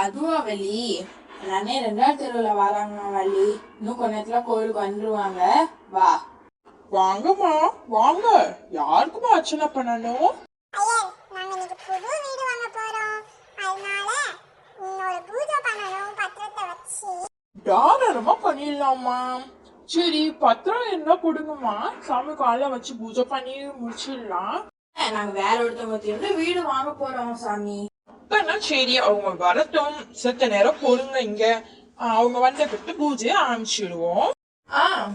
அதுவா வள்ளி அண்ணே ரெண்டாவது தெருவுல வராங்க வள்ளி இன்னும் கொஞ்ச நேரத்துல கோயிலுக்கு வந்துருவாங்க. வா. வாங்கம்மா வாங்க. யாருக்குமா அர்ச்சனை பண்ணணும்? ஐயர் நாங்க இன்னைக்கு புது வீடு வாங்க போறோம். அதனால இன்னொரு பூஜை பண்ணணும் பத்திரத்தை வச்சு. தாராளமா பண்ணிடலாமா சரி பத்திரம் என்ன கொடுங்கம்மா? சாமி காலைல வச்சு பூஜை பண்ணி முடிச்சிடலாம். நாங்க வேற ஒருத்தவங்க வீடு வாங்க போறோம் சாமி. அப்பன்னா சரி அவங்க வரட்டும். செத்த நேரம் பொறுங்க இங்க. அவங்க வந்த பிறகு பூஜையை ஆரம்பிச்சிடுவோம். ஆ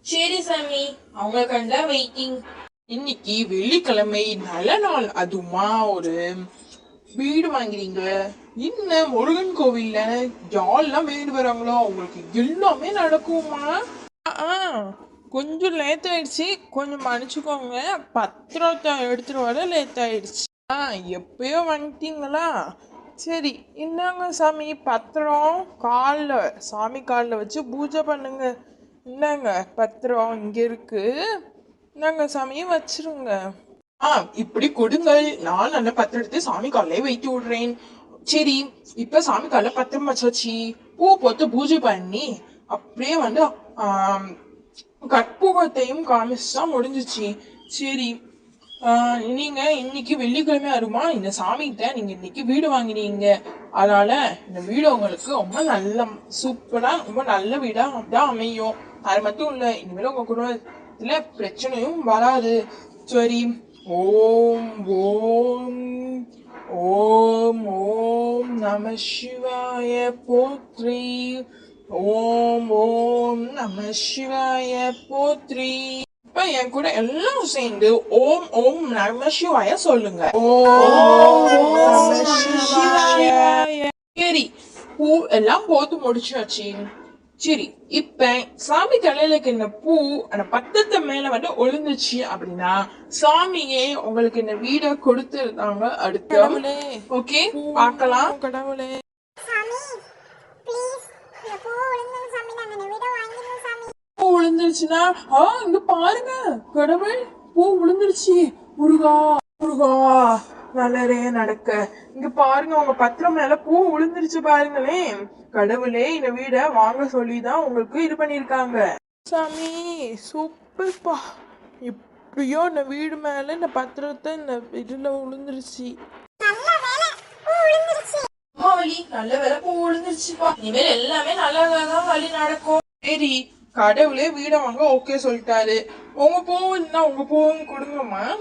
சரி சாமி. அவங்க கண்டா வெயிட்டிங் இன்னைக்கு வெள்ளிக்கிழமை. நல்ல நாள். அதுமா ஒரு வீடு வாங்குறீங்க. என்ன முருகன் கோவில்ல யாரெல்லாம் வீடு வராங்களோ அவங்களுக்கு எல்லாமே நடக்குமா ஆ. கொஞ்சம் லேட் ஆயிடுச்சு. கொஞ்சம் மன்னிச்சுக்கோங்க. பத்திரத்தை எடுத்துட்டு வர லேட் ஆயிடுச்சு. ஆ எப்பயோ வந்துட்டீங்களா? சரி இந்தாங்க சாமி பத்திரம் காலில் சாமி காலில் வச்சு பூஜை பண்ணுங்க. இந்தாங்க பத்திரம் இங்கே இருக்கு. இந்தாங்க சாமியை வச்சிருங்க. ஆ இப்படி கொடுங்கள் நான் அந்த பத்திரம் எடுத்து சாமி காலையே வைத்து விடுறேன். சரி இப்போ சாமி காலைல பத்திரம் வச்சாச்சு. பூ போட்டு பூஜை பண்ணி அப்படியே வந்து கற்பூகத்தையும் கற்பூரத்தையும் காமிச்சா முடிஞ்சிச்சு. சரி நீங்கள் நீங்க இன்னைக்கு வெள்ளிக்கிழமை வருமா இந்த சாமிகிட்ட நீங்க இன்னைக்கு வீடு வாங்கினீங்க. அதனால இந்த வீடு உங்களுக்கு ரொம்ப நல்ல சூப்பரா ரொம்ப நல்ல வீடா தான் அமையும். அது மட்டும் இல்ல இனிமேல் உங்க குடும்பத்துல பிரச்சனையும் வராது. சரி ஓம் ஓம் ஓம் ஓம் நம சிவாய போத்ரி ஓம் ஓம் நம சிவாய போத்ரி இப்ப என் கூட எல்லாம் சேர்ந்து ஓம் ஓம் நம சிவாய சொல்லுங்க. சரி பூ எல்லாம் போட்டு முடிச்சாச்சு. சரி இப்ப சாமி தலையிலுக்கு இந்த பூ அந்த பத்தத்தை மேல வந்து ஒழுந்துச்சு அப்படின்னா சாமியே உங்களுக்கு இந்த வீட கொடுத்துருந்தாங்க அடுத்து. ஓகே பார்க்கலாம். கடவுளே. விழுந்துருச்சுன்னா ஆ இங்க பாருங்க கடவுள் பூ விழுந்துருச்சு. முருகா முருகா நல்லரே நடக்க. இங்க பாருங்க உங்க பத்திரம் மேல பூ விழுந்துருச்சு பாருங்களேன். கடவுளே இந்த வீட வாங்க சொல்லிதான் உங்களுக்கு இது பண்ணிருக்காங்க சாமி சூப்பர்ப்பா. எப்படியோ இந்த வீடு மேல இந்த பத்திரத்தை இந்த இதுல விழுந்துருச்சு. நல்ல வேலை பூ விழுந்துருச்சுப்பா. இனிமேல் எல்லாமே நல்லதான் வழி நடக்கும். சரி கடவுளே வீடை வாங்க ஓகே சொல்லிட்டாரு. உங்க பூவுன்னா உங்க பூவும் கொடுங்கம்மா.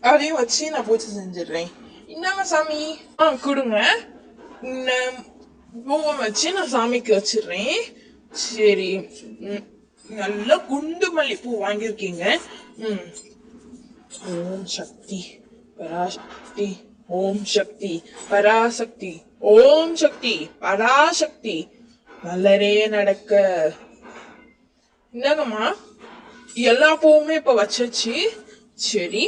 அதையும் வச்சு நான் பூஜை செஞ்சிடுறேன். இந்தாங்க சாமி. ஆ கொடுங்க. பூவை வச்சு நான் சாமிக்கு வச்சிடுறேன். சரி. ம், நல்ல குண்டு மல்லி பூ வாங்கியிருக்கீங்க. ம். ஓம் சக்தி. பராசக்தி. ஓம் சக்தி. பராசக்தி. ஓம் சக்தி. பராசக்தி. நல்லரே நடக்க. என்னங்கம்மா எல்லா பூவுமே இப்போ வச்சாச்சு சரி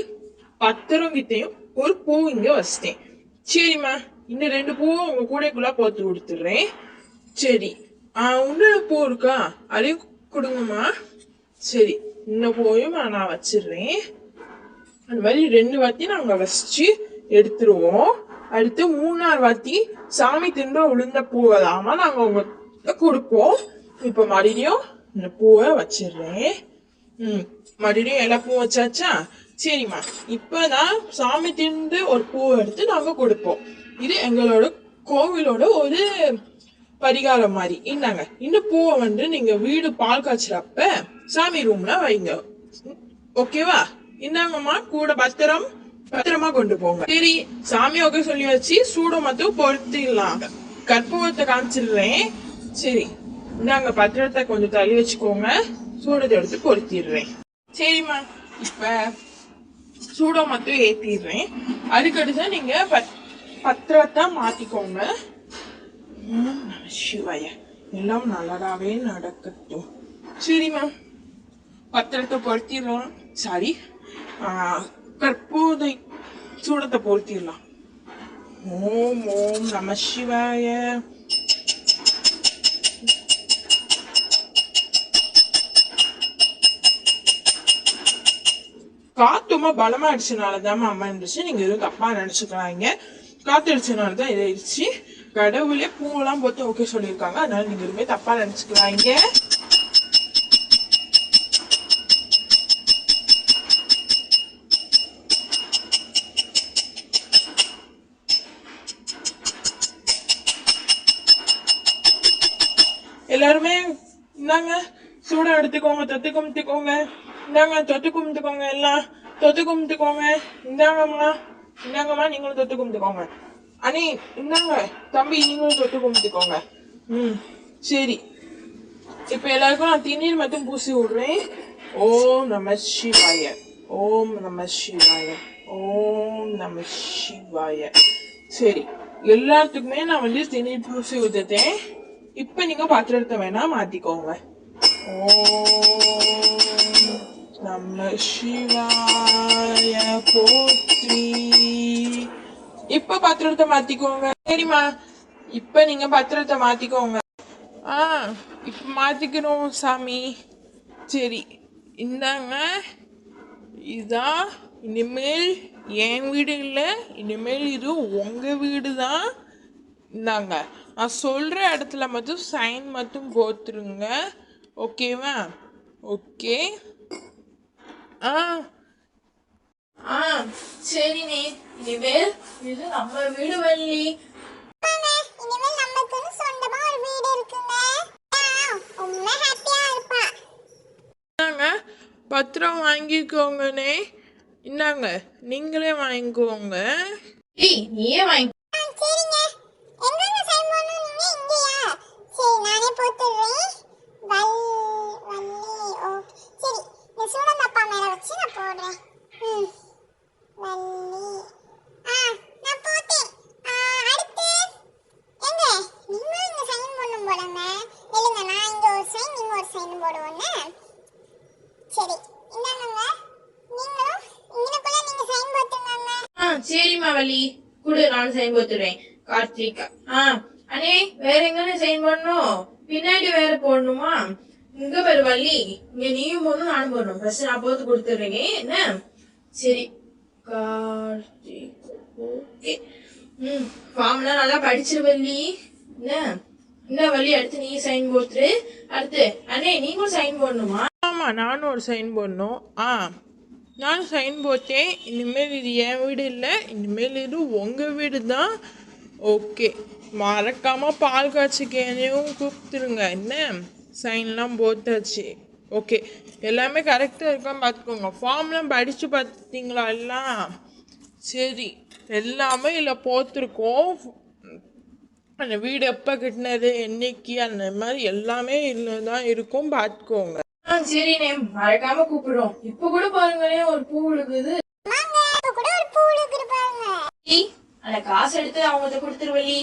பத்திரம் கிட்டையும் ஒரு பூ இங்கே வச்சிட்டேன். சரிம்மா இன்னும் ரெண்டு பூவும் உங்கள் கூடைக்குள்ளே போட்டு கொடுத்துட்றேன். சரி ஆஹ் இன்னொரு பூ இருக்கா? அதையும் கொடுங்கம்மா. சரி இந்த பூவையும் நான் வச்சிடுறேன். அந்த மாதிரி ரெண்டு வாத்தியும் நாங்கள் வசிச்சு எடுத்துருவோம். அடுத்து மூணாறு வாத்தி சாமி தின்ற உளுந்த பூவை தாமா நாங்கள் உங்களுக்கு கொடுப்போம். இப்போ மறுபடியும் இந்த பூவை வச்சிடுறேன். ம் மறுபடியும் எல்லா பூ வச்சாச்சா? சரிம்மா. இப்பதான் சாமி திண்டு ஒரு பூவை எடுத்து நாங்க கொடுப்போம். இது எங்களோட கோவிலோட ஒரு பரிகாரம் மாதிரி. இந்தாங்க. இந்த பூவை வந்து நீங்க வீடு பால் காய்ச்சறப்ப சாமி ரூம்ல வைங்க. ஓகேவா இந்தாங்கம்மா. கூட பத்திரம் பத்திரமா கொண்டு போங்க. சரி சாமி ஓகே சொல்லி வச்சு சூட மட்டும் பொருத்திடலாம் கற்பூரத்தை காமிச்சிடுறேன். சரி. இந்தாங்க பத்திரத்தை கொஞ்சம் தள்ளி வச்சுக்கோங்க. சூடத்தை எடுத்து பொருத்திடுறேன் சரிம்மா. இப்ப சூடம் மட்டும் ஏற்றிடுறேன் அதுக்கடுத்து நீங்க பத்- பத்திரத்தை மாத்திக்கோங்க. ஓம் நம சிவாய. எல்லாம் நல்லதாவே நடக்கட்டும். சரிம்மா. பத்திரத்தை பொருத்திடலாம் சாரி. கற்போதை சூடத்தை பொருத்திடலாம் ஓம் ஓம் நம சிவாய. காத்துமா பலமா அடிச்சனால தான் அம்மா இருந்துச்சு நீங்க எதுவும் தப்பா நினைச்சுக்கிறாங்க காத்து அடிச்சனால தான் இதாயிடுச்சு. கடவுளே பூவெல்லாம் போட்டு ஓகே சொல்லியிருக்காங்க. அதனால நீங்க எதுவுமே தப்பா நினைச்சுக்கலாம் இங்க எல்லாருமே இந்தாங்க. சூடா எடுத்துக்கோங்க தொட்டு இந்தாங்க தொட்டு கும்பிட்டுக்கோங்க எல்லாம். தொட்டு கும்பிட்டுக்கோங்க. இந்தாங்கம்மா. இந்தாங்கம்மா நீங்களும் தொட்டு கும்பிட்டுக்கோங்க. அனி இந்தாங்க. தம்பி நீங்களும் தொட்டு கும்பிட்டுக்கோங்க. ம் சரி. இப்போ எல்லாருக்கும் நான் திண்ணீர் மட்டும் பூசி விடுறேன். ஓம் நம சிவாய. ஓம் நம சிவாய. ஓம் நம சிவாய. சரி எல்லாத்துக்குமே நான் வந்து திண்ணீர் பூசி விட்டுட்டேன். இப்போ நீங்கள் பாத்திரத்தை வேணால் மாற்றிக்கோங்க ஓம் நம்ம சிவாய போற்றி. இப்ப பத்திரத்தை மாத்திக்கோங்க. சரிம்மா. இப்ப நீங்க பத்திரத்தை மாத்திக்கோங்க. ஆ இப்ப மாத்திக்கிறோம் சாமி. சரி. இந்தாங்க. இதான் இனிமேல் என் வீடு இல்லை இனிமேல் இது உங்க வீடு தான் இந்தாங்க. நான் சொல்ற இடத்துல மட்டும் சைன் மட்டும் போத்துருங்க ஓகேவா ஓகே ஆ. ஆ சரிண்ணே இனிமேல் இது நம்ம வீடு வள்ளி. பத்திரம் வாங்கிக்கோங்கண்ணே. இந்தாங்க நீங்களே வாங்கிக்கோங்க. ஏய் நீயே வாங்கி ஆ, சரிங்க எங்கங்க சைன் பண்ணணும் நீங்க இங்கயா சரி நானே போட்டுடுறேன் வல் வள்ளி ஓ சரி இந்த சூடம் அப்பா மேல வச்சு நான் போடுறேன் ம் வள்ளி ஆ நான் போட்டேன் ஆ, அடுத்து எங்க நீங்களும் இங்க சைன் பண்ணும் போலங்க இல்லைங்க நான் இங்க ஒரு சைன் நீங்க ஒரு சைன் போடுவோன்னு சரி இந்தாங்க நீங்களும் இங்கனக்குள்ள நீங்க சைன் போட்டுங்க ஆ சரிம்மா குடு நான் சைன் போட்டுடுறேன் கார்த்திகா. ஆ அண்ணே வேற எங்கன்னு சைன் பண்ணணும் பின்னாடி வேற போடணுமா? இங்க பாரு வள்ளி. இங்க நீயும் போடணும் நானும் போடணும். ஃபர்ஸ்ட் நான் போத்து கொடுத்துடுறேங்க என்ன? சரி. கார்த்திக். ஓகே. ம் ஃபார்ம்லாம் நல்லா படிச்சிரு வள்ளி. என்ன? இந்த வள்ளி அடுத்து நீ சைன் போட்டுரு. அடுத்து அண்ணே நீங்களும் சைன் போடணுமா? ஆமாம் நானும் ஒரு சைன் போடணும். ஆ. நான் சைன் போட்டேன். இனிமேல் இது என் வீடு இல்லை. இனிமேல் இது உங்கள் வீடு தான். ஓகே மறக்காமல் பால் காய்ச்சிக்கு என்னையும் கூப்பிட்டுருங்க. என்ன? சைன்லாம் போட்டாச்சு. ஓகே எல்லாமே கரெக்டாக இருக்கான்னு பார்த்துக்கோங்க. ஃபார்ம்லாம் படித்து பார்த்தீங்களா எல்லாம்? சரி. எல்லாமே இல்லை போத்திருக்கோம் அந்த வீடு எப்போ கட்டினது என்னைக்கு அந்த மாதிரி எல்லாமே இதில் தான் இருக்கும். பார்த்துக்கோங்க. சரிண்ணே மறக்காம கூப்பிடுறோம். இப்ப கூட பாருங்களேன் ஒரு பூ விழுகுது. வாங்க இப்ப கூட ஒரு பூ இருக்குது பாருங்க. ஏய், அந்த காசு எடுத்து அவங்ககிட்ட கொடுத்துருவலி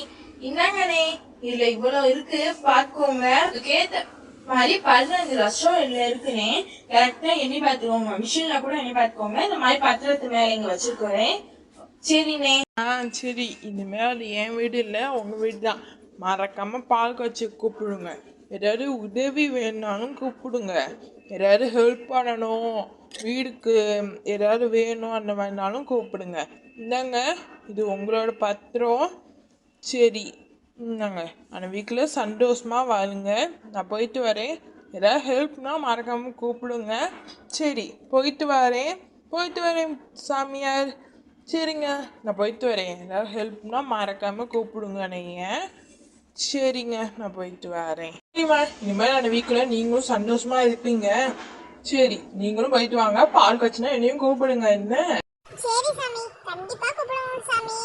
இந்தாங்கண்ணே இதுல இவ்வளவு இருக்கு பாத்துக்கோங்க. அதுக்கேத்த மாதிரி பதினஞ்சு லட்சம் இதுல இருக்குனே கரெக்டா எண்ணி பாத்துக்கோங்க. மிஷின்ல கூட எண்ணி பாத்துக்கோங்க. இந்த மாதிரி பத்திரத்து மேல இங்க வச்சிருக்கிறேன் சரிண்ணே. ஆ சரி. இனிமேல் அது என் வீடு இல்லை உங்கள் வீடு தான். மறக்காமல் பால் காய்ச்சி கூப்பிடுங்க. ஏதாவது உதவி வேணாலும் கூப்பிடுங்க. ஏதாவது ஹெல்ப் பண்ணணும். வீடுக்கு ஏதாவது வேணும் அந்த மாதிரினாலும் கூப்பிடுங்க. இந்தாங்க இது உங்களோட பத்திரம். சரி இந்தாங்க. அந்த வீக்கில் சந்தோஷமாக வாழுங்க. நான் போயிட்டு வரேன். ஏதாவது ஹெல்ப்னால் மறக்காமல் கூப்பிடுங்க. சரி போயிட்டு வரேன். போயிட்டு வரேன் சாமியார். சரிங்க நான் போயிட்டு வரேன். ஏதாவது ஹெல்ப்னால் மறக்காமல் கூப்பிடுங்க நீங்கள் சரிங்க நான் போயிட்டு வரேன். சரிம்மா இனிமேல் அந்த வீக்கில் நீங்களும் சந்தோஷமா இருப்பீங்க. சரி நீங்களும் போயிட்டு வாங்க. பால் கட்சினா என்னையும் கூப்பிடுங்க என்ன? சரி சாமி. கண்டிப்பா கூப்பிடுவோம் சாமி.